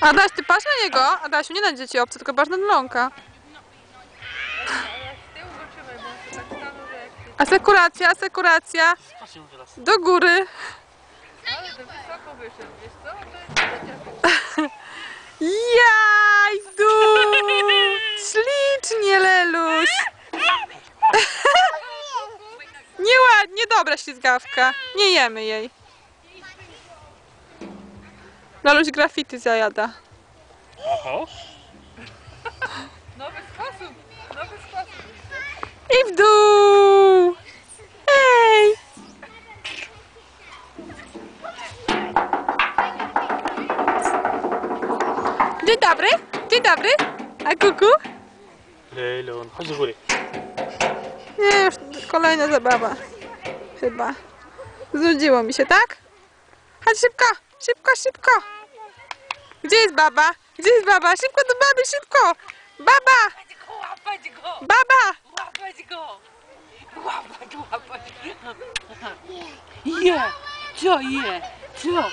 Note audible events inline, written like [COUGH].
Adaś, ty patrz na niego. Adasiu, nie na dzieci obce, tylko patrz na Dlonka. Asekuracja, asekuracja. Do góry. [LAUGHS] Jajdu! Ślicznie, Leluś. [LAUGHS] Nieładnie, dobra ślizgawka. Nie jemy jej. Leluś graffiti zajada. Oho. Nowy sposób, nowy sposób. I w dół! Hej! Dzień dobry, dzień dobry. A kuku? Lejlon, chodź do góry. Nie, już kolejna zabawa. Chyba. Znudziło mi się, tak? Chodź szybko, szybko, szybko. Gdzie jest baba? Gdzie jest baba? Szybko do baby, szybko! Baba! Łapać go, łapać go, Baba! łapać go. Łapać, łapać. Je, co je, co?